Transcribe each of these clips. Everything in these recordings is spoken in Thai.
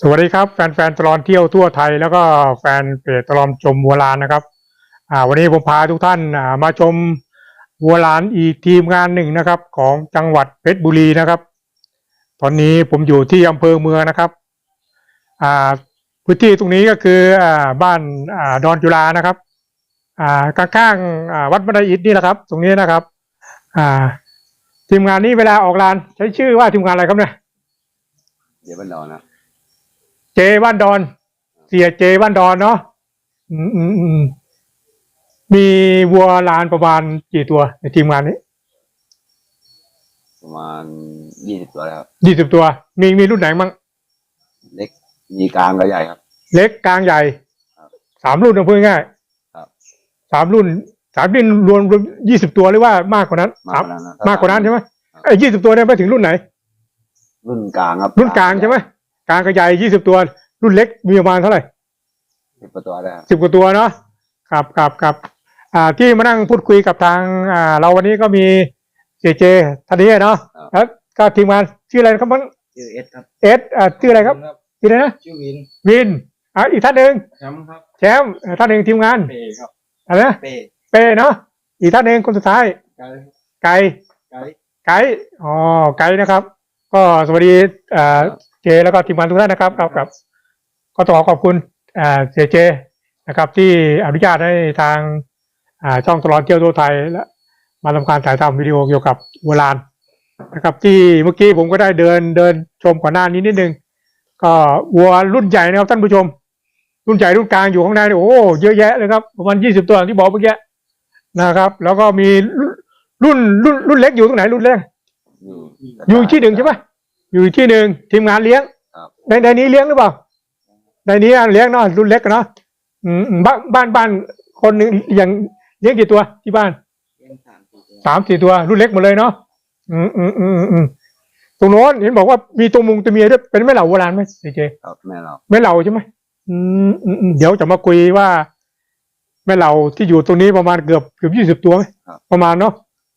สวัสดีครับแฟนๆตลอดเที่ยวทั่วไทย แล้วก็แฟนเพจตลอดชมวัวลานนะครับอ่าวันนี้ผมพาทุกท่านอ่ามาชมวัวลานอีกทีมงานหนึ่งนะครับ ของจังหวัดเพชรบุรีนะครับ ตอนนี้ผมอยู่ที่อำเภอเมืองนะครับอ่าพื้นที่ตรงนี้ก็คืออ่าบ้านอ่าดอนจุฬานะครับอ่าข้างๆอ่าวัดบันไดอิฐนี่แหละครับ ตรงนี้นะครับอ่าทีมงานนี้เวลาออกลานใช้ชื่อว่าทีมงานอะไรครับเนี่ย เดี๋ยวบันดอนนะ เจบ้านดอน เสียเจบ้านดอนเนาะอืมอืมอืมมีวัวลานประมาณกี่ตัวในทีมงานนี้ประมาณยี่สิบตัวแล้วครับยี่สิบตัว มีมีรุ่นไหนมั่งเล็กมีกลางกับใหญ่ครับ เล็กกลางใหญ่ครับสามรุ่นนะพูดง่ายครับๆสามรุ่นสามรุ่นรวมรวมยี่สิบตัวหรือว่ามากกว่านั้นมากสามกว่านั้นนะมากกว่านั้นใช่ไหมครับไอ้ยี่สิบตัวเนี่ยไปถึงรุ่นไหน รุ่นกลางครับรุ่นกลางใช่ไหม กลางกับใหญ่ยี่สิบตัว รุ่นเล็กมีประมาณเท่าไหร่สิบกว่าตัวได้ครับสิบกว่าตัวเนาะครับครับครับอ่าที่มานั่งพูดคุยกับทางอ่าเราวันนี้ก็มีเจเจท่านนี้เนาะแล้วก็ทีมงานชื่ออะไรนะครับมันชื่อเอสครับเอสอ่าชื่ออะไรครับชื่ออะไรนะชื่อวินวินอ่าอีกท่านหนึ่งแชมป์ครับแชมป์อ่าท่านหนึ่งทีมงานเปครับอะไรนะเปเป้เนาะอีกท่านหนึ่งคนสุดท้ายไกด์ไก่ไกด์ไก่อ๋อไก่นะครับ ก็สวัสดีอ่า เจ แล้วก็ทีมงานทุกท่านนะครับครับครับ ก็ต้องขอขอบคุณอ่าเจเจนะครับ ที่อนุญาตให้ทางอ่าช่องตลอดเที่ยวทั่วไทยและมาทำการถ่ายทำวิดีโอเกี่ยวกับโบราณนะครับ ที่เมื่อกี้ผมก็ได้เดินเดินชมก่อนหน้านี้นิดนึง ก็วัวรุ่นใหญ่นะครับท่านผู้ชม รุ่นใหญ่รุ่นกลางอยู่ข้างในนี่โอ้โหเยอะแยะเลยครับประมาณยี่สิบตัวอย่างที่บอกเมื่อกี้นะครับ แล้วก็มีรุ่นรุ่นรุ่นเล็กอยู่ตรงไหนรุ่นเล็กอยู่ที่หนึ่งใช่ไหม อยู่อีกที่หนึ่งทีมงานเลี้ยงครับในในนี้เลี้ยงหรือเปล่าในนี้อะเลี้ยงเนาะรุ่นเล็กอะเนาะอืมอืมบ้านบ้านบ้านคนหนึ่งอย่างเลี้ยงกี่ตัวที่บ้านเล่นสามสี่ตัวสามสี่ตัว รุ่นเล็กหมดเลยเนาะอืมอืมอืมอืมตรงโน้นเห็นบอกว่ามีตัวมุงตัวเมียด้วยเป็นแม่เหล่าโบราณไหมเจเจครับแม่เราแม่เหล่าใช่ไหมอืมอืมอืมเดี๋ยวจะมาคุยว่า แม่เหล่าที่อยู่ตรงนี้ประมาณเกือบเกือบยี่สิบตัวไหมประมาณเนาะ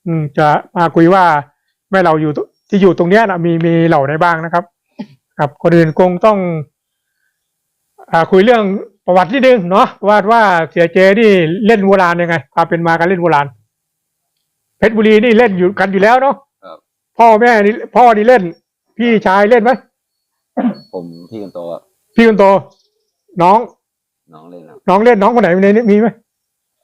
อืมจะมาคุยว่าแม่เหล่าอยู่ต ที่อยู่ตรงเนี้ยนะมีมีเหล่าไหนบ้างนะครับ ครับคนอื่นคงต้องอ่าคุยเรื่องประวัตินิดนึงเนาะว่าว่าเสียเจนี่เล่นโบราณยังไงความเป็นมาการเล่นโบราณเพชรบุรีนี่เล่นอยู่กันอยู่แล้วเนาะครับพ่อแม่นี่พ่อนี่เล่น พี่ชายเล่นไหมผมพี่คนโตอะพี่คนโต น้อง น้องเล่นครับน้องเล่นน้องคนไหนในนี้มีไหม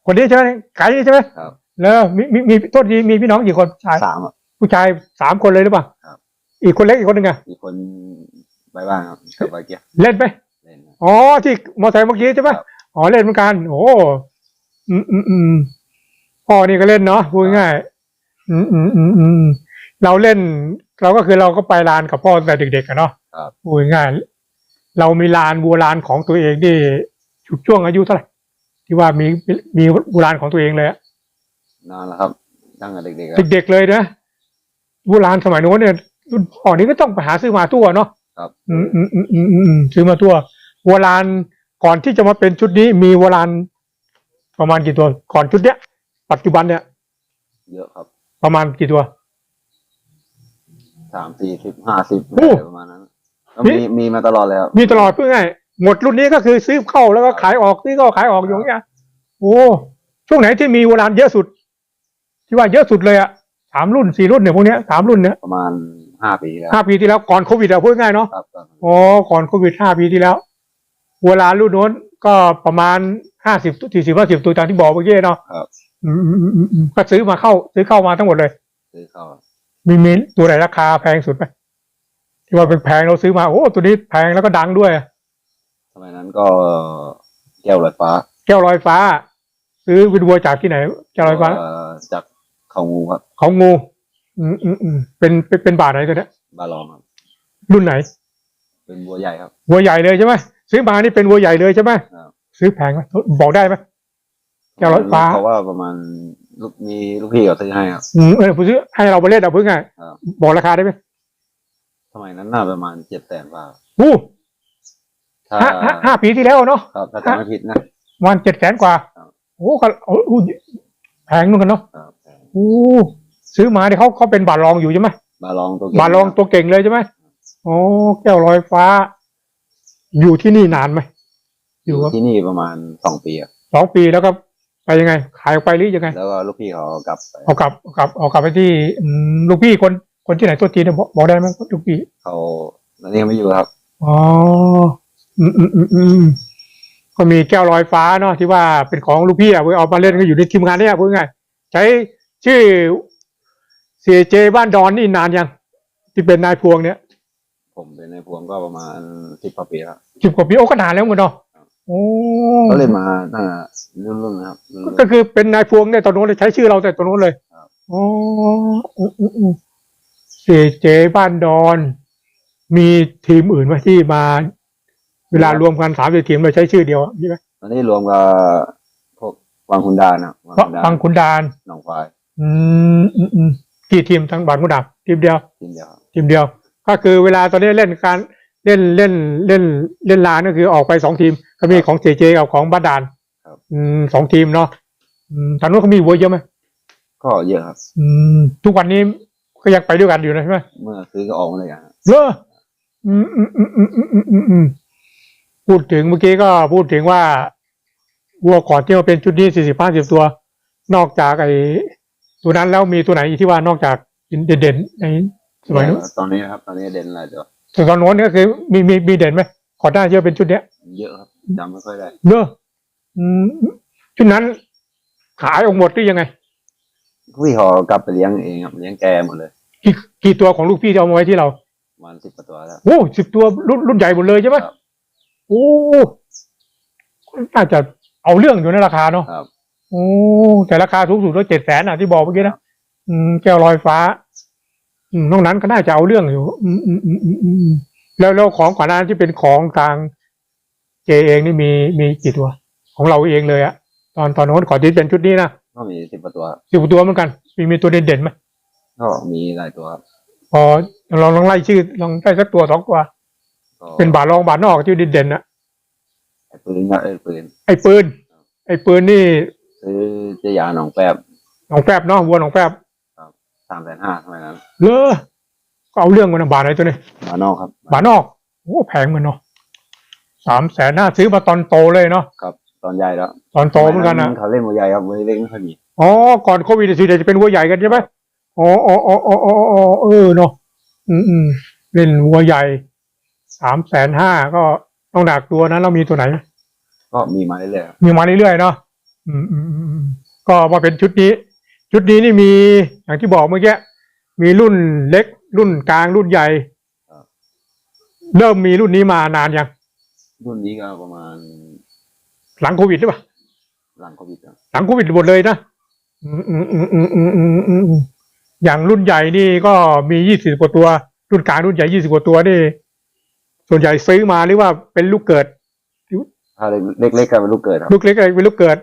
คนนี้ใช่ไหมไก่ใช่ไหมครับแล้วมีมีมีโทษทีมีพี่น้องกี่คนชายสามอะ ผู้ชายสามคนเลยหรือเปล่าครับ อีกคนเล็กอีกคนหนึ่งอะมีคนไปบ้างครับกับไปเกียร์เล่นไหมเล่นครับ อ๋อที่มอเตอร์ไซค์เมื่อกี้ใช่ไหมครับ อ๋อเล่นเหมือนกัน โอ้อืมอืมอืมพ่อนี่ก็เล่นเนาะพูดง่ายๆอืมอืมอืมอืมเราเล่น เราก็คือเราก็ไปลานกับพ่อตั้งแต่เด็กๆอะเนาะครับ พูดง่ายๆเรามีลานบัวลานของตัวเองที่ชุดช่วงอายุเท่าไหร่ที่ว่ามีมีบัวลานของตัวเองเลยอะนานแล้วครับตั้งแต่เด็กๆครับเด็กๆเลยนะ โบราณสมัยโน้นเนี่ยรุ่นพ่อนี้ก็ต้องไปหาซื้อมาทั่วเนาะครับ อืมอืมอืมอืมอืมอืมซื้อมาทั่วโบราณก่อนที่จะมาเป็นชุดนี้มีโบราณประมาณกี่ตัว ก่อนชุดเนี้ย ปัจจุบันเนี่ย เยอะครับประมาณกี่ตัว สามสี่สิบห้าสิบโอ้ประมาณนั้นก็มีมี มีมาตลอดเลยครับมีตลอดเพื่อไงายหมดรุ่นนี้ก็คือซื้อเข้าแล้วก็ขายออกซื้อเข้าขายออกอยู่อย่างเงี้ยโอ้ช่วงไหนที่มีโบราณเยอะสุด ที่ว่าเยอะสุดเลยอะ สามรุ่นสี่รุ่นเนี่ยพวกเนี้ยสามรุ่นเนี่ยประมาณห้าปีแล้วห้าปีที่แล้วก่อนโควิดอะพูดง่ายเนาะครับตอนนั้นอ๋อก่อนโควิดห้าปีที่แล้วเวลารุ่นโน้นก็ประมาณห้าสิบสี่สิบห้าสิบตัวตามที่บอกเมื่อกี้เนาะครับอืมอืมอืมอืมก็ซื้อมาเข้า ซื้อเข้ามาทั้งหมดเลย ซื้อเข้ามีมีตัวไหนราคาแพงสุดไหมที่ว่าเป็นแพงเราซื้อมาโอ้ตัวนี้แพงแล้วก็ดังด้วย สมัยนั้นก็แก้วลอยฟ้า แก้วลอยฟ้า ซื้อวินวัวจากที่ไหนแก้วลอยฟ้าเจาก เขางูครับของงู อืมอืมอืมเป็นเป็นเป็นบาทไหนตัวเนี้ยบาลองครับ รุ่นไหน เป็นบัวใหญ่ครับ วัวใหญ่เลยใช่ไหมซื้อมานี่เป็นวัวใหญ่เลยใช่ไหมครับ ซื้อแพงไหมบอกได้ไหมแก้วลอยฟ้าเพราะว่าประมาณลูกมีลูกพี่เขาซื้อให้ครับ อืมเออผมซื้อให้เราไปเล่นเอาเพื่อไงครับ บอกราคาได้ไหมสมัยนั้นน่าประมาณเจ็ดแสนบาทอู้ถ้าห้าห้าห้าปีที่แล้วเนาะ ครับถ้าจำไม่ผิดนะประมันเจ็ดแสนกว่า ครับโอ้ก็โอ้โหแพงนู่นกันเนาะครับ โอ้ซื้อมาเนี่ยเขาเขาเป็นบาทรองอยู่ใช่ไหมบาลองตัวเก่บาทรองตัวเก่งเลยใช่ไหมโอ้แก้วลอยฟ้า อยู่ที่นี่นานไหมอยู่ครับที่นี่ประมาณสองปีครับสองปีแล้วก็ไปยังไง ขายออกไปหรือยังไง แล้วก็ลูกพี่เขากลับไปเอากลับเอากลับเอากลับไปที่อืมลูกพี่คนคนที่ไหนตัวจีนเนี่ยบอกบอกได้ไหมลูกพี่เขาตอนนี้ยังไม่อยู่ครับอ๋ออืมอืมอืมอืมก็มีแก้วลอยฟ้าเนาะที่ว่าเป็นของลูกพี่อะเอามาเล่นก็อยู่ในทีมงานเนี่ยพูดง่ายใช้ ชื่อเสียเจบ้านดอนนี่นานยัง ที่เป็นนายพวงเนี่ยผมเป็นในพวงก็ประมาณสิบกว่าปีแล้ว สิบกว่าปีโอ้ก็นานแล้วเหมือนเนาะโอ้ก็เล่นมาตั้งแต่รุ่นๆนะครับรุ่นๆก็คือเป็นนายพวงได้ตอนโน้นเลยใช้ชื่อเราแต่ตอนโน้นเลยครับอ๋ออืมอืมอืมเสียเจบ้านดอน มีทีมอื่นไหมที่มา เวลารวมกันสามสิบทีมเราใช้ชื่อเดียวอะใช่ไหมตอนนี้รวมกับพวกวังคุณดานนะวังเพราะคุณดานฟังคุณดาน หนองควาย อืมกี่ทีมทั้งบาทมุดับทีมเดียวทีมเดียว ก็คือเวลาตอนนี้เล่นการเล่นเล่นเล่นเล่นลานก็คือออกไปสองทีม ก็มีของเจเจกับของบ้านด่านสองทีมเนาะทางนู้นเขามีวัวเยอะไหมก็เยอะครับทุกวันนี้ก็ยังไปด้วยกันอยู่นะใช่ไหมเมื่อคืนก็ออกเลยอะครเอออืมอืมอืออพูดถึงเมื่อกี้ก็พูดถึงว่าวัวก่อนที่มาเป็นชุดนี้สี่สิบห้าสิบตัว นอกจากไอ ตัวนั้นแล้วมีตัวไหนอีกที่ว่านอกจากเด่นๆในสมัยนู้นตอนนี้ครับ ตอนนี้เด่นอะไรเดี๋ยวส่วนตอนโน้นก็คือมีมีมีเด่นไหมก่อนหน้าที่จะเป็นชุดเนี้ย เยอะครับจำไม่ค่อยได้เนอะอืมชุดนั้นขายออกหมดหรือยังไงพี่เขากลับไปเลี้ยงเองครับเลี้ยงแกหมดเลย กี่กี่ตัวของลูกพี่ที่เอามาไว้ที่เราประมาณสิบกว่าตัวแล้วโอ้สิบตัวรุ่นรุ่นใหญ่หมดเลยใช่ไหมครับโอ้น่าจะเอาเรื่องอยู่ในราคาเนาะครับ โอ้แต่ราคาสูงสุดก็เจ็ดแสนอะที่บอกเมื่อกี้นะอืมแก้วลอยฟ้า อืมนอกนั้นก็น่าจะเอาเรื่องอยู่ อืมอืมอืมอืมอืมแล้วแล้วของก่อนหน้านั้นที่เป็นของทางเจเองนี่มีมีกี่ตัว ของเราเองเลยอะตอนตอนโน้นก่อนที่เป็นชุดนี้นะก็มีสิบกว่าตัวครับสิบตัวเหมือนกัน มีมีตัวเด่นๆไหมก็มีหลายตัวครับพอลองลองไล่ชื่อลองได้สักตัวสองตัว ก็เป็นบาทรองบาทนอกที่เด่นๆนะไอ้ปืนก็ไอ้ปืนไอ้ปืน ไอ้ปืนนี่ ซื้อเจยาหนองแป๊บหนองแฟบเนาะวัวหนองแฟบสามแสนห้าทำไมนั้นเลอก็เอาเรื่องมันนะบาทไหนตัวนี้มานอกครับ บาทนอกโอ้แพงเหมือนเนาะสามแสนห้าซื้อมาตอนโตเลยเนาะครับตอนใหญ่แล้ว ตอนโตเหมือนกันนะเขาเล่นมวยใหญ่ครับมวยเล็กไม่ค่อยมีอ๋อก่อนโควิดสิเดี๋ยวจะเป็นวัวใหญ่กันใช่ไหมอ๋ออ๋ออ๋ออ๋ออ๋ออ๋อเออเนาะอืมอืมเล่นวัวใหญ่สามแสนห้าก็ต้องดักตัวนั้นเรามีตัวไหนไหมก็มีมาเรื่อยๆครับมีมาเรื่อยๆเนาะ ก็มาเป็นชุดนี้ ชุดนี้นี่มีอย่างที่บอกเมื่อกี้มีรุ่นเล็ก รุ่นกลางรุ่นใหญ่ เริ่มมีรุ่นนี้มานานยังรุ่นนี้ก็ประมาณหลังโควิดหรืเปล่าหลังโควิดหลังโควิดหมดเลยนะอย่างรุ่นใหญ่นี่ก็มียี่สิบกว่าตัว รุ่นกลางรุ่นใหญ่ยี่สิบกว่าตัวนี่ ส่วนใหญ่ซื้อมาหรือว่าเป็นลูกเกิด ถ้าเล็กๆก็เป็นลูกเกิดลูกเล็กอเป็นลูกเกิด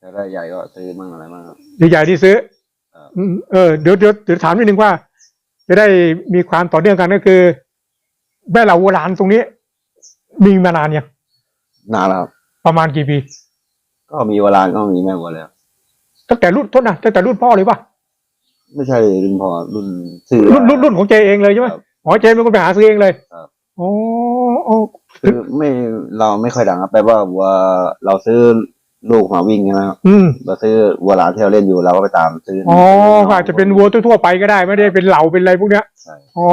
ถ้าได้ใหญ่ก็ซื้อมั่งอะไรมั่งครับ ใหญ่ๆที่ซื้อ ครับอืมเออเดี๋ยวเดี๋ยวเดี๋ยวถามนิดนึงว่า จะได้มีความต่อเนื่องกันก็คือแม่เหล่าโบราณตรงนี้ มีมานานยังนานแล้วครับ ประมาณกี่ปีก็มีเวลาก็มีแม่วัวแล้ว ตั้งแต่รุ่นโทษนะตั้งแต่รุ่นพ่อเลยป่ะไม่ใช่รุ่นพอรุ่นซื้อ รุ่นรุ่นรุ่นของเจเองเลยใช่ไหมครับอ๋อเจเป็นคนไปหาซื้อเองเลยครับอ๋ออ๋อคือไม่เราไม่ค่อยดังครับแปลว่าวัวเราซื้อ ลูกมาวิ่งใช่ไหมครับอืมเราซื้อวัวหลานที่เราเล่นอยู่เราก็ไปตามซื้ออ๋อก็อาจจะเป็นวัวทั่วๆไปก็ได้ไม่ได้เป็นเหล่าเป็นอะไรพวกเนี้ยใช่อ๋อ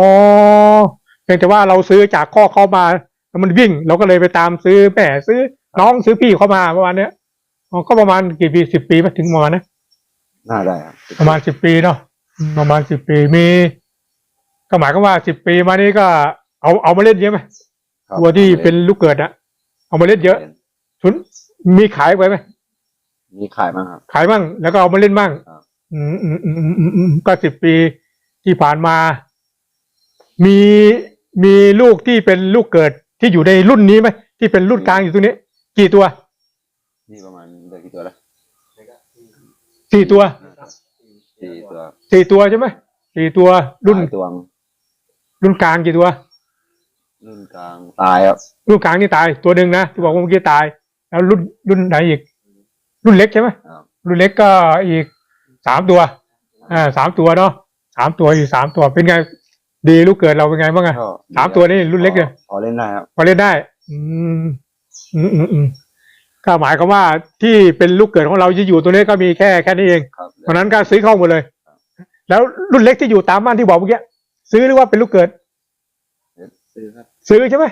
เพียงแต่ว่าเราซื้อจากข้อเข้ามาแล้วมันวิ่ง เราก็เลยไปตามซื้อแม่ซื้อ น้องซื้อพี่เข้ามาประมาณเนี้ยอ๋อก็ประมาณกี่ปีสิบปีไหมถึงประมาณนะน่าได้ครับประมาณสิบปีเนาะอืมประมาณสิบปีมีก็หมายก็ว่าสิบปีมานี้ก็เอาเอามาเล่นเยอะไหมครับวัวที่เป็นลูกเกิดอะเอามาเล่นเยอะชุน มีขายไปไหมมีขายมั้งครับ ขายบ้างแล้วก็เอามาเล่นบ้างครับอืมอืมอืมอืมอืมอืมก็สิบปีที่ผ่านมา มีมีลูกที่เป็นลูกเกิดที่อยู่ในรุ่นนี้ไหมที่เป็นรุ่นกลางอยู่ตรงนี้ กี่ตัวนี่ประมาณเดือนกี่ตัวแล้วสี่ตัวสี่ตัวสี่ตัวใช่ไหมสี่ตัวรุ่นตายตัวรุ่นกลางกี่ตัว รุ่นกลางตายครับ รุ่นกลางนี่ตายตัวหนึ่งนะที่บอกว่าเมื่อกี้ตาย แล้วรุ่นรุ่นไหนอีก รุ่นเล็กใช่ไหมครับรุ่นเล็กก็อีกสามตัวอ่าสามตัวเนาะสามตัวอีกสามตัวเป็นไง ดีลูกเกิดเราเป็นไงบ้างอะก็สามตัวนี่รุ่นเล็กเนี่ยพอเล่นได้ครับพอเล่นได้ อืมอืมอืมอืมก็หมายความว่าที่เป็นลูกเกิดของเราที่อยู่ตัวนี้ก็มีแค่แค่นี้เองครับเพราะฉะนั้นก็ซื้อเข้าหมดเลย แล้วรุ่นเล็กที่อยู่ตามบ้านที่บอกเมื่อกี้ซื้อหรือว่าเป็นลูกเกิด ซื้อครับซื้อใช่ไหม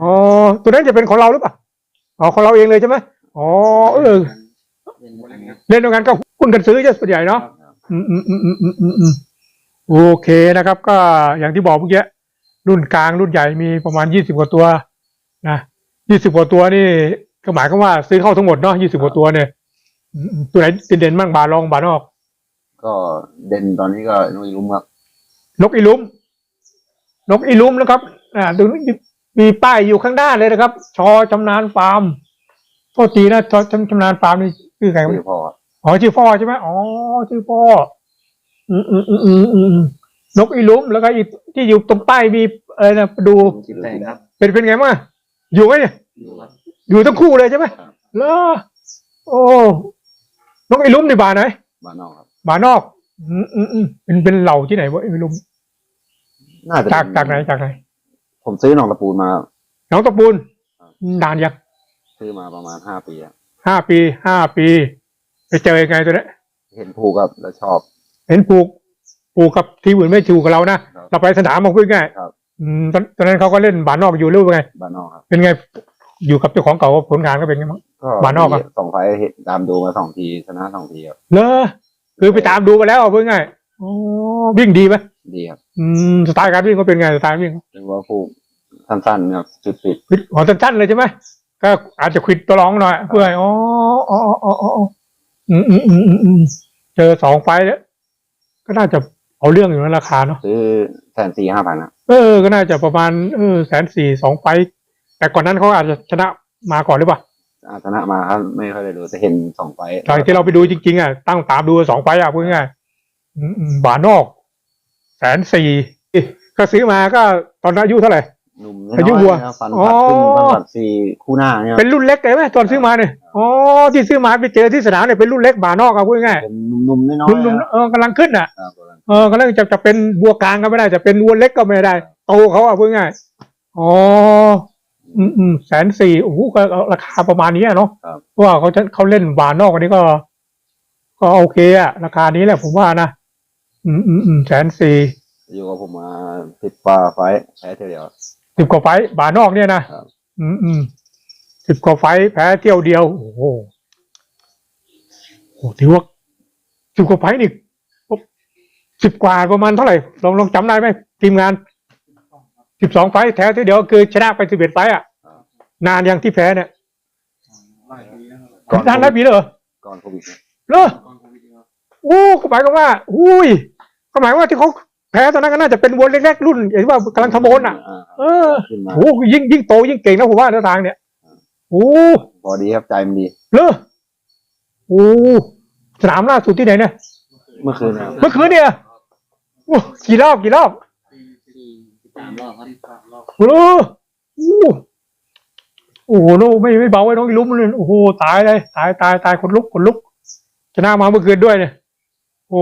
อ๋อตัวนั้นจะเป็นของเราหรือเปล่า อ๋อของเราเองเลยใช่ไหมอ๋อเออเล่นกันครับเล่นด้วยกันก็หุ้นกันซื้อจะส่วนใหญ่เนาะอืมอืมอืมอืมอืมอืมอืมโอเคนะครับ ก็อย่างที่บอกเมื่อกี้รุ่นกลางรุ่นใหญ่มีประมาณยี่สิบกว่าตัวนะยี่สิบกว่าตัวนี่ก็หมายความว่าซื้อเข้าทั้งหมดเนาะยี่สิบกว่าตัวเนี่ยอืมอืมตัวไหนเด่นๆบ้างบาลองบานอก ก็เด่นตอนนี้ก็นุ้ยลุ้มครับนกอีลุมนกอีลุมนะครับ อ่าตรงนี้ มีป้ายอยู่ข้างหน้าเลยนะครับ ชอชำนาญฟาร์มโทษทีนะชอชำชำนาญฟาร์มนี่ชื่อไงวะชื่อพ่อครับอ๋อชื่อพ่อใช่ไหมอ๋อชื่อพ่ออืมอืมอืมอืมอืมนกอีลุมแล้วก็อีกที่อยู่ตรงป้ายมีอะไรนะดูจิตแต่งครับเป็นเป็นไงบ้างอยู่ไหมเนี่ยอยู่ครับอยู่ทั้งคู่เลยใช่ไหมครับเหรอโอ้นกอีลุมในบาร์ไหนบ้านนอกครับบาร์นอก อืมอืมอืมเป็นเป็นเหล่าที่ไหนวะอีลุมน่าจะจากเป็จากไหนจากไหน ผมซื้อหนองตะปูนมาน้องตะปูนครับนานยังซื้อมาประมาณห้าปีครับห้าปีห้าปี ไปเจอยังไงตัวเนี้ยเห็นผูกครับแล้วชอบ เห็นปลูกปลูกกับที่อื่นไม่ถูกกับเรานะครับเราไปสนามมาพูดง่ายครับอืมตอนตอนนั้นเขาก็เล่นบาร์นอกอยู่หรือว่าไงบ้านนอกครับเป็นไงอยู่กับเจ้าของเก่าผลงานก็เป็นไงบ้างก็บ้านนอกอะสองไฟล์เห็นตามดูมาสองทีชนะสองทีครับเลอคือไปตามดูมาแล้วเอาพูดง่ายอ๋อวิ่งดีไหมดีครับอืมสไตล์การวิ่งเขาเป็นไงสไตล์วิ่งเป็นว่าผูก สั้นๆครับจุดปิดควิดของสั้นๆเลยใช่ไหมก็อาจจะควิดตัวรองหน่อยเพื่อให้อ๋ออ๋ออ๋ออ๋ออ๋ออืมอืมอืมอืมอืมเจอสองไฟล์แล้วก็น่าจะเอาเรื่องอยู่นะราคาเนาะซื้อแสนสี่ห้าพันนะเออ ก็น่าจะประมาณเออแสนสี่สองไฟต์แต่ก่อนนั้นเขาอาจจะชนะมาก่อนหรือเปล่าอาชนะมาครับไม่ค่อยได้ดูแต่เห็นสองไฟล์ตอนที่เราไปดูจริงๆอะตั้งตามดูสองไฟต์อะพูดง่ายๆอืมอืมบานอกแสนสี่ก็ซื้อมาก็ตอนนั้นอายุเท่าไหร่ หนุ่มอายุวัวน้นะครับฟันผัดขึ้นอ๋อฟันผัดสี่คู่หน้าเนี่ยเป็นรุ่นเล็กเลยไหมตอนซื้อมาเนี่ยอ๋อที่ซื้อมาไปเจอที่สนามเนี่ยเป็นรุ่นเล็กบานอกอะพูดง่ายเป็นหนุ่มๆน้อยๆรุ่นๆๆนะเออกำลังขึ้นอะครับเออกำลังจะจะเป็นวัวกลางก็ไม่ได้จะเป็นวัวเล็กก็ไม่ได้โตเขาอะพูดง่ายอ๋ออืมอืมแสนสี่โอ้โหก็ราคาประมาณนี้อะเนาะครับเพราะว่าเขาจะเขาเล่นบานนอกอันนี้ก็ ก็โอเคอะราคานี้แหละผมว่านะอืมอืมอืมแสนสี่อยู่กับผมมาสิบกว่าไฟล์แพ้เท่าเดียว สิบกว่าไฟต์บานนอกเนี่ยนะครับ อืมอืมสิบกว่าไฟต์แพ้เที่ยวเดียว โอ้โหโอ้ถือว่าสิบกว่าไฟต์นี่สิบกว่าประมาณเท่าไหร่ลองลองจำได้ไหมทีมงานสิบสองไฟต์แพ้เที่ยวเดียวคือชนะไปสิบเอ็ดไฟต์อะนานยังที่แพ้เนี่ยหลายปีแล้วครับนานแล้วปีเลยเหรอก่อนโควิดเนี่ยเหรอ ก่อนโควิดครับ โอ้ก็หมายความว่า อุ้ยก็หมายว่าที่เขา แพ้ตอนนั้นก็น่าจะเป็นวนเล็กๆรุ่นอย่างที่ว่ากำลังทำโอนอะาเออขึ้นมาโอ้ยิ่งยิ่งโตยิ่งเก่งนะผมว่าท่าทางเนี่ยโอ้พอดีครับใจมันดี เลอโอ้สนามล่าสุดที่ไหนเนี่ยเมื่อคืนนะครับเมื่อคืนเนี่ยโอ้กี่รอบกี่รอบสี่สี่สิบสามรอบครับสามรอบโอ้โหโอ้โหโน้ไม่ไม่เบาไว้น้องอีลุ้มเลยโอ้โหตายเลยตายตายตายคนลุกคนลุกชนะมาเมื่อคืนด้วยเนี่ยโอ้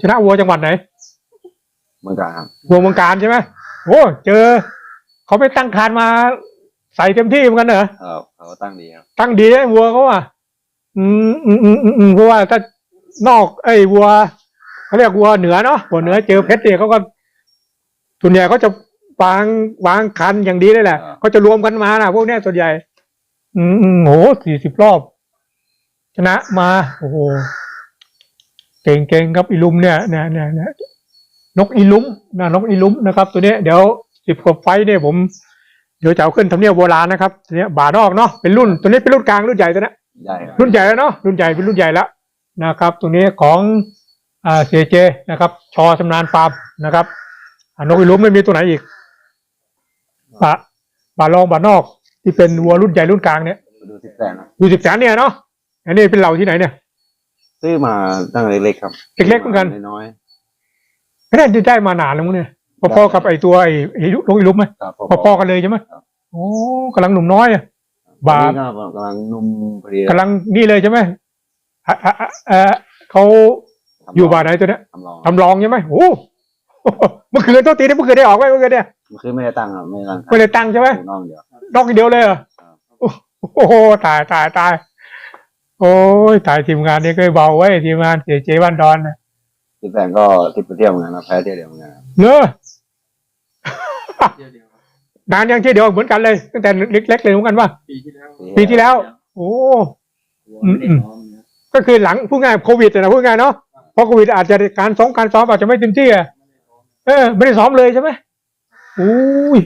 ชนะวัวจังหวัดไหน เมื่อกันครับวัวเมืองการใช่ไหมโอ้เจอ เขาไปตั้งคานมาใส่เต็มที่เหมือนกันเหรอครับเขาตั้งดีครับ ตั้งดีนะวัวเขาอะอืมอืมอืมอืมอืมเพราะว่าถ้านอกไอ้วัวเขาเรียกวัวเหนือเนาะวัวเหนือเจอเพชรเนี่ยเขาก็ส่วนใหญ่เขาจะวางวางคันอย่างดีเลยแหละเขาจะรวมกันมานะพวกเนี้ยส่วนใหญ่ อืมอืมโหสี่สิบรอบ ชนะมา โอ้โหเก่งเก่งครับอีลุมเนี่ยเนี่ยเนี่ยเนี่ยนกอีลุมนะนกอีลุมนะครับ ตัวเนี้ยเดี๋ยวสิบกว่าไฟต์เนี่ยผมเดี๋ยวจะเอาขึ้นทำเนียบโบราณนะครับตัวเนี้ยบาดอกเนาะเป็นรุ่นตัวนี้เป็นรุ่นกลางรุ่นใหญ่ตัวเนี้ยใหญ่ครับรุ่นใหญ่แล้วเนาะรุ่นใหญ่เป็นรุ่นใหญ่แล้วนะครับ ตัวนี้ของอ่าเซเจนะครับ ชอชำนาญฟาร์มนะครับอ่านกอีลุมไม่มีตัวไหนอีกบาบาลองบานอก ที่เป็นวัวรุ่นใหญ่รุ่นกลางเนี่ยดูสิบแสนนะอยู่สิบแสนเนี่ยเนาะอันนี้เป็นเหล่าที่ไหนเนี่ยซื้อมาตั้งแต่เล็กๆครับ เล็กๆเหมือนกันน้อย ไม่ได้ได้มานานแล้วมั้งเนี่ยพอๆกับไอตัวไอไอ้นกอีลุมไหมๆครับพอๆกันเลยใช่ไหมครับโอ้กำลังหนุ่มน้อยอะบาบาก็กำลังนุ่มพอดีกำลังนี่เลยใช่ไหมอะอะอะเอ่อเขาอยู่บาร์ไหนตัวเนี้ยทำลองทำรองใช่ไหมโอ้เมื่อคืนตัวตีได้เมื่อคืนได้ออกไหมเมื่อคืนเนี่ยมันคือไม่ได้ตั้งครับไม่ได้ตั้งไม่ได้ตั้งใช่ไหมถูกน้องเดียวนอกอย่างเดียวเลยเหรอโอ้โหตายตายตาย โอ้ยตายทีมงานนี้ก็เบาไว้ยทีมงานเจเจบ้านดอนนะ ที่แฟนก็ทิปไปเที่ยวเหมือนกันนะแพ้เที่ยวเดียวเหมือนกันนะเนอะเดียวเดียวครับนานยังเที่ยวเดียวเหมือนกันเลย ตั้งแต่เล็กๆเลยเหมือนกันว่า ปีที่แล้วปีที่แล้ว โอ้วัวไม่ได้ซ้อมเนี่ยก็คือหลังพูดง่ายโควิดอะนะพูดง่ายเนาะเพราะโควิดอาจจะการซ้อมการซ้อมอาจจะไม่เต็มที่อะไม่ได้ซ้อมเออ ไม่ได้ซ้อมเลยใช่ไหมอุ้ย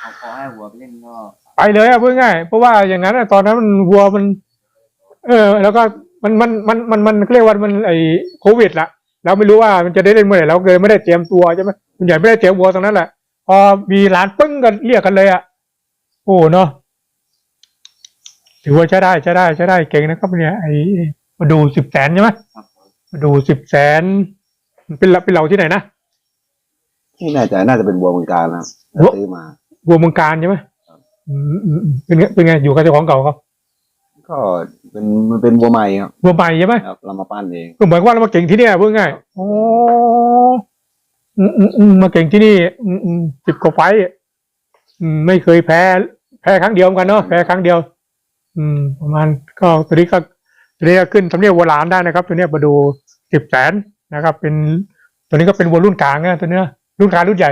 เอาขอให้วัวไปเล่นก็ไปเลยอะพูดง่ายเพราะว่าอย่างนั้นอะตอนนั้นมันวัวมัน เออ แล้วก็มันมันมันมันมันเรียกว่ามันไอโควิดละ เราไม่รู้ว่ามันจะได้เล่นเมื่อไหร่เราเลยไม่ได้เตรียมตัวใช่ไหมคุณใหญ่ไม่ได้เตรียมวัวตรงนั้นแหละพอมีร้านปึ้งกันเรียกกันเลยอะโอ้เนาะถือว่าใช้ได้ใช้ได้ใช้ได้เก่งนะครับเนี่ยไอมาดูสิบแสนใช่ไหมครับมาดูสิบแสนเป็นเราเป็นเราที่ไหนนะที่แน่ใจน่าจะเป็นบัวเมืองการนะครับบัวซื้อมาวัวเมืองการใช่ไหมครับอืมอืมอืมเป็นไงเป็นไงอยู่กับเจ้าของเก่าเขา ก็เป็นมันเป็นบัวใหม่ครับวัวใหม่ใช่ไหมครับเรามาปั้นเองก็เหมือนว่าเรามาเก่งที่เนี่ยพูดง่ายโอ้อืมอืมอืมมาเก่งที่นี่อืมอืมสิบกว่าไฟต์อืมไม่เคยแพ้ แพ้ครั้งเดียวเหมือนกันเนาะแพ้ครั้งเดียว อืม ประมาณก็ตัวนี้ก็ตัวนี้ก็ขึ้นทำเนียบวัวหลานได้นะครับ ตัวเนี้ยมาดูสิบแสนนะครับ เป็นตัวนี้ก็เป็นวัวรุ่นกลางนะตัวเนี้ยรุ่นกลางรุ่นใหญ่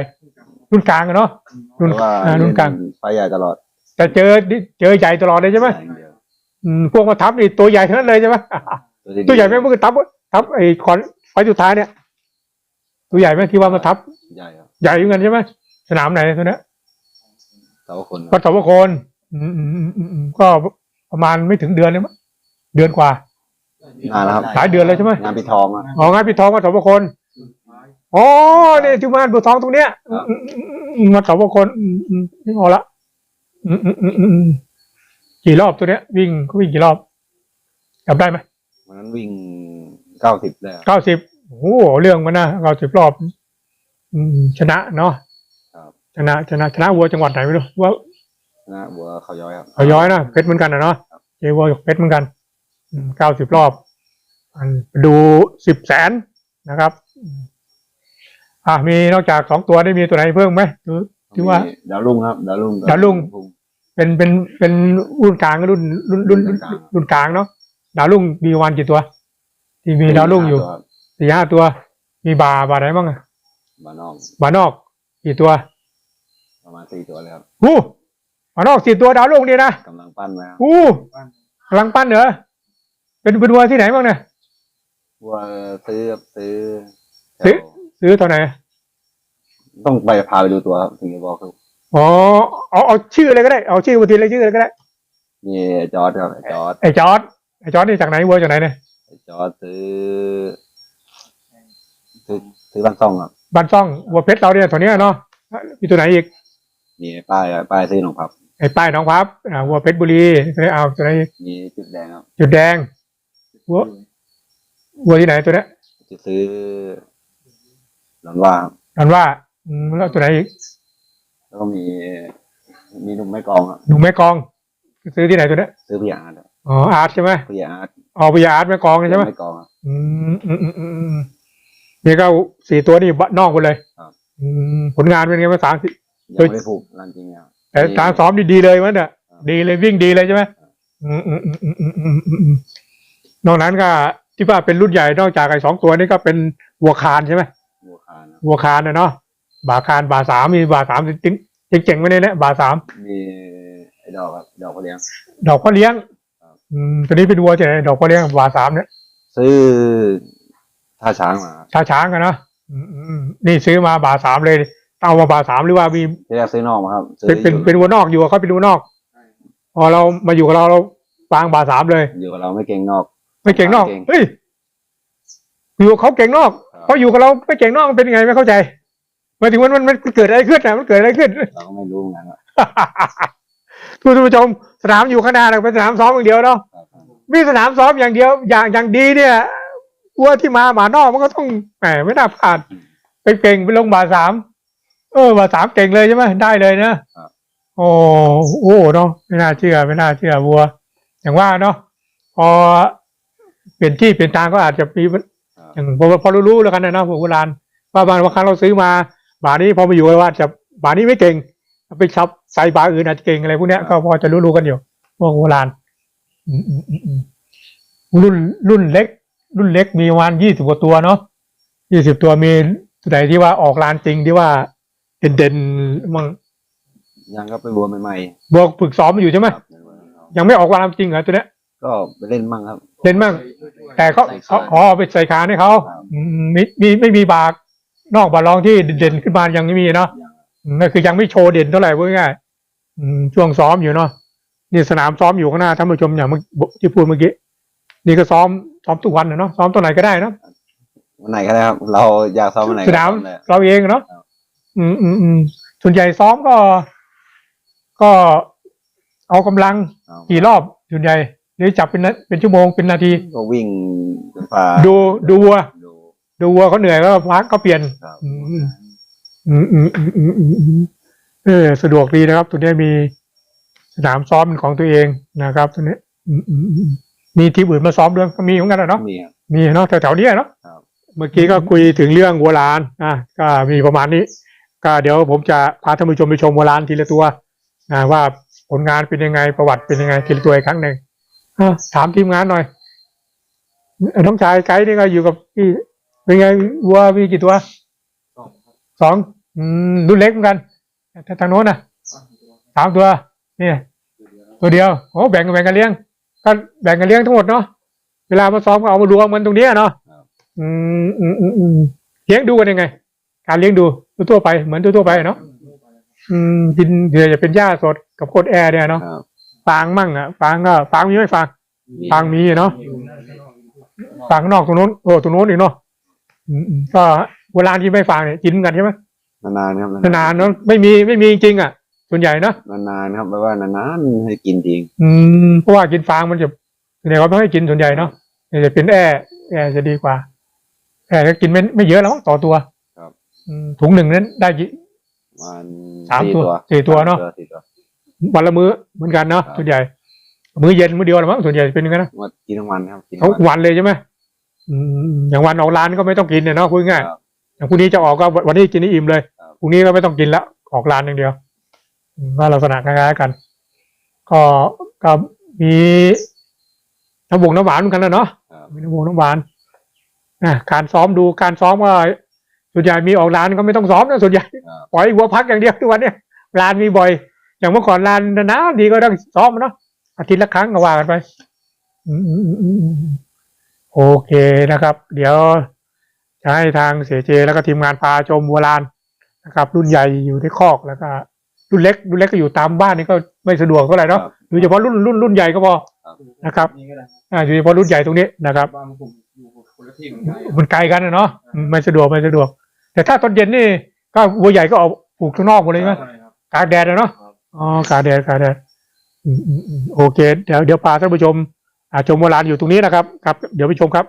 รุ่นกลางอะเนาะรุ่นเพราะว่าอ่ารุ่นกลางไฟใหญ่ตลอด แต่เจอเจอใหญ่ตลอดเลยใช่ไหม พวกมาทับนี่ตัวใหญ่ทั้งนั้นเลยใช่ไหมที่ตัวใหญ่ไหมเมื่อกี้ทับทับไอ้ขอนไฟสุดท้ายเนี่ย ตัวใหญ่ไหมที่ว่ามาทับ ใหญ่ครับใหญ่เหมือนกันใช่ไหมสนามไหนตัวเนี้ยเสาคนวัดสวโคนอืมอืมอืมอืมอืมก็ประมาณไม่ถึงเดือนเลยมั้งเดือนกว่านานแล้วครับหลายเดือนเลยใช่ไหมงานปิดทองอะอ๋องานปิดทองวัดสวโคนอ๋อเนี่ยที่มานปิดทองตรงเนี้ยครับอืมอืมอืมอืมวัดสวโคนอืมอืมนี่พอละอืมอืมอืมอืมอืม กี่รอบตัวเนี้ย วิ่งเขาวิ่งกี่รอบจำได้ไหมวันนั้นวิ่งเก้าสิบเลยครับเก้าสิบโอ้โหเรื่องมันนะเก้าสิบรอบ อืมชนะเนาะครับชนะชนะชนะวัวจังหวัดไหนไม่รู้ว่านะบัวเขาย้อยครับเขาย้อยนะเพชรเหมือนกันนะเนาะเจวัวเพชรเหมือนกันเก้าสิบรอบ อันดูสิบแสนนะครับอืมอะมีนอกจากสองตัวได้มีตัวไหนเพิ่มไหมดูที่ว่าดาวรุ่งครับดาวรุ่งกับดาวรุ่งพุ่ เป็นเป็นเป็นรุ่นกลางกับรุ่นรุ่นรุ่นรุ่นรุ่นกลางเนาะดาวรุ่งมีประมาณกี่ตัว ที่มีดาวรุ่งอยู่ตัวครับสี่ห้าตัว มีบาบาไหนบ้างอะมานอกบานอกกี่ตัว ประมาณสี่ตัวเลยครับอู้บานอกสี่ตัวดาวรุ่งนี่นะกำลังปั้นไว้ครับอู้กำลังปั้นเหรอเป็นเป็นวัวที่ไหนบ้างเนี่ยบัวซื้อครับซื้อซื้อแถวซื้อตอนไหน ต้องไปพาไปดูตัวครับถึงจะบอกครับ อ๋อเอาเอาชื่ออะไรก็ได้ เอาชื่อวัวทีอะไรชื่ออะไรก็ได้ มีไอ้จอร์ดครับไอ้จอร์ดไอ้จอร์ดไอ้จอร์ดนี่จากไหนวัวจากไหนเนี่ยไอ้จอร์ดซื้อซื้อซื้อบ้านซ่องครับบ้านซ่องวัวเพชรเราเนี่ยตัวเนี้ยเนาะมีตัวไหนอีก มีไอ้ป้ายครับป้ายซื้อหนองพับ ไอ้ป้ายหน้องพับอ่าวัวเพชรบุรีตัวไหนเอาตัวไหนอีกมีจุดแดงครับจุดแดงวัววัวที่ไหนตัวเนี้ยจะซื้อหลอนว่าครับนันว่าอืมแล้วตัวไหนอีก แล้วก็มีมีหนุ่มแม่กองครับหนุ่มแม่กอง ซื้อที่ไหนตัวเนี้ยซื้อพี่อาร์ตอ๋ออาร์ตใช่ไหมพี่อาร์ตอ๋อพี่อาร์ตแม่กองใช่ไหมแม่กองครัอืมอืมอืมอืมนี่ก็สี่ตัวนี่นอกหมดเลยอืมผลงานเป็นไงมาษาสิยังไม่ผูกรันจริงครับแต่การซ้อมดีๆเลยมั้งเนี่ยดีเลยวิ่งดีเลยใช่ไหมอืมอืมอืมอืมอืมอืมนอกนั้นก็ที่ว่าเป็นรุ่นใหญ่นอกจากไอ้สองตัวนี้ก็เป็นวัวคานใช่ไหมวัวคานวัวคานเนาะ บาคานบาสามมีบาสามจริงๆเจ๋งๆไว้ในนี้บาสามมีไอ้ดอกครับดอกเขาเลี้ยง ดอกพ่อเลี้ยงครับอืมตัวนี้เป็นวัวใช่ไหมดอกพ่อเลี้ยงบาสามเนี่ยซื้อท่าช้างมาครับช้าช้างกันเนาะอืมอืมอืมนี่ซื้อมาบาสามเลย เอามาบาสามหรือว่ามีที่แรกซื้อนอกมาครับซื้อเป็นเป็นอยู่เป็นวัวนอกอยู่กับเขาเป็นวัวนอกพอเรามาอยู่กับเราเราวางบาสามเลย อยู่กับเราไม่เก่งนอก ไม่เก่งนอกเก่งเฮ้ยอยู่กับเขาเก่งนอกครับพออยู่กับเราไม่เก่งนอกมันเป็นยังไงไม่เข้าใจหมายถึงมันมันมันเกิดอะไรขึ้นนะมันเกิดอะไรขึ้น เราก็ไม่รู้เหมือนกันครับทุกท่านผู้ชมสนามอยู่ข้างหน้าเราเป็นสนามซ้อมอย่างเดียวเนาะครับมีสนามซ้อมอย่างเดียว อย่างอย่างดีเนี่ยวัวที่มาหมานอกมันก็ต้องแหมไม่น่าพลาดไปเก่งไปลงบาสามเออบาสามเก่งเลยใช่ไหมได้เลยนะครับโอ้โอ้เนาะไม่น่าเชื่อไม่น่าเชื่อวัว อย่างว่าเนาะพอเปลี่ยนที่เปลี่ยนทางก็อาจจะมีครับอย่างพอพอรู้ๆแล้วกันนะเนาะพวกโบราณว่าบางบางครั้งเราซื้อมา บาทนี้พอมาอยู่ว่าจะบาทนี้ไม่เก่งไปชับใส่บาร์อื่นอาจจะเก่งอะไรพวกเนี้ยก็พอจะรู้ๆกันอยู่พวกโบราณอืมอืมอืมอืมรุ่นรุ่นเล็ก รุ่นเล็กมีประมาณยี่สิบกว่าตัวเนาะยี่สิบตัวมีตัวไหนที่ว่าออกลานจริงที่ว่าเด่นเด่นๆมั่งยังก็ไปบัวใหม่บวกฝึกซ้อมอยู่ใช่ๆไหมครับในวันนั้นครับยังไม่ออกลานจริงเหรอตัวเนี้ยก็ไปเล่นมั่งครับ เล่นมั่งแต่เขาใส่เขาขาอ๋อไปใส่ขาให้เขาครับอืมมีมีไม่มีบาก นอกบาลองที่เด่นๆขึ้นมายังไม่มีเนาะอืมก็คือยังไม่โชว์เด่นเท่าไหร่พูดง่ายๆอืมช่วงซ้อมอยู่เนาะนี่สนามซ้อมอยู่ข้างหน้าท่านผู้ชมอย่างเมื่อที่พูดเมื่อกี้นี่ก็ซ้อมซ้อมทุกวันนะเนาะซ้อมตัวไหนก็ได้เนาะวันไหนก็ได้ครับ เราอยากซ้อมวันไหนสก็นามซ้อมเลยเราเองเนาะครับอืมอืมอืมส่วนใหญ่ซ้อมก็ ก็เอากำลังครับกี่รอบส่วนใหญ่หรือจับเป็นนาเป็นชั่วโมงเป็นนาทีก็วิ่งจนฝ่าดูดูวัว ดูดูวัวเขาเหนื่อยก็พักก็เปลี่ยนครับอืมอืมอืมอืมอืมอืมอืมเออสะดวกดีนะครับ ตัวนี้มีสนามซ้อมเป็นของตัวเองนะครับ ตัวนี้อืมอืมอืมมีทีมอื่นมาซ้อมด้วยก็มีเหมือนกันอะเนาะมีครับ มีเนาะแถวๆเนี้ยเนาะครับ เมื่อกี้ก็คุยถึงเรื่องวัวลานอะก็มีประมาณนี้ ก็เดี๋ยวผมจะพาท่านผู้ชมไปชมวัวลานทีละตัวนะว่าผลงานเป็นยังไงประวัติเป็นยังไงทีละตัวอีกครั้งหนึ่งอะถามทีมงานหน่อยเอ่อน้องชายไกด์นี่ก็อยู่กับพี่ เป็นไงวัวมีกี่ตัวสองครับสองอืมรุ่นเล็กเหมือนกันแต่ทางโน้นนะสามตัวนี่ตัวเดียวโอ้แบ่งกันแบ่งกันเลี้ยง ก็แบ่งกันเลี้ยงทั้งหมดเนาะเวลามาซ้อมก็เอามารวมกันตรงเนี้ยเนาะอืมอืมอืมอืมเลี้ยงดูกันยังไง การเลี้ยงดูทั่วๆไปเหมือนทั่วๆไปเนาะอืมกินเดี๋ยวจะเป็นหญ้าสดกับโคดแอร์เนี่ยเนาะครับฟางมั่งอะฟางก็ฟางมีไหมฟางฟางมีเนาะฟางข้างนอกตรงนู้นโอ้ตรงนู้นอีกเนาะ อืมอืมก็เวลาที่ไม่ฟางเนี่ยกินกันใช่ไหมนานๆครับนานๆเนาะไม่มีไม่มีจริงๆอะ ส่วนใหญ่เนาะนานๆครับแปลว่านานๆให้กินจริง อืมเพราะว่ากินฟางมันจะส่วนใหญ่เขาไม่ให้กินส่วนใหญ่เนาะเนี่ยจะเป็นแอร์แอร์จะดีกว่าแอร์ก็กินไม่ไม่เยอะแล้วมั้งต่อตัวครับ อืมถุงหนึ่งนั้นได้กี่ประมาณสามตัวสี่ตัวเนอะสี่ตัว วันละมื้อเหมือนกันเนาะครับ ส่วนใหญ่ มื้อเย็นมื้อเดียวหรือมั้งส่วนใหญ่เป็นอย่างนั้นนะว่ากินทั้งวันครับกินเขาทั้งวันวันเลยใช่ไหม อืมอย่างวันออกร้านก็ไม่ต้องกินเนี่ยเนาะพูดง่ายครับ อย่างพรุ่งนี้จะออกก็วันนี้กินนี่อิ่มเลยครับ พรุ่งนี้ก็ไม่ต้องกินละออกร้านอย่างเดียวอืมก็ลักษณะคล้ายๆกัน ก็ก็มีน้ำบงน้ำหวานเหมือนกันนะเนาะ ครับมีน้ำบงน้ำหวานนะการซ้อมดูการซ้อมก็ส่วนใหญ่มีออกร้านก็ไม่ต้องซ้อมนะส่วนใหญ่ครับปล่อยวัวพักอย่างเดียวทุกวันเนี่ยร้านมีบ่อย อย่างเมื่อก่อนร้านนานๆดีก็ต้องซ้อมเนาะอาทิตย์ละครั้งก็ว่ากันไปอืมอืมอืมอืมอืม โอเคนะครับ เดี๋ยวจะให้ทางเสียเจแล้วก็ทีมงานพาชมวัวลานนะครับ รุ่นใหญ่อยู่ในคอกแล้วก็รุ่นเล็กรุ่นเล็กก็อยู่ตามบ้านนี่ก็ไม่สะดวกเท่าไหร่เนาะครับ โดยเฉพาะรุ่นรุ่นรุ่นใหญ่ก็พอ นะครับ นี่ก็ได้อ่าโดยเฉพาะรุ่นใหญ่ตรงนี้นะครับบ้านผมอยู่คนละที่เหมือนกันมันไกลกันนะเนาะอืมไม่สะดวกไม่สะดวก แต่ถ้าตอนเย็นนี่ก็วัวใหญ่ก็เอาปลูกข้างนอกหมดเลยใช่ไหมใช่ครับ กลางแดดอะเนาะ ครับ อ๋อกลางแดดกลางแดดอืมอืมอืมโอเค เดี๋ยวเดี๋ยวพาท่านผู้ชมอ่า ชมโบราณอยู่ตรงนี้นะครับครับ เดี๋ยวไปชมครับ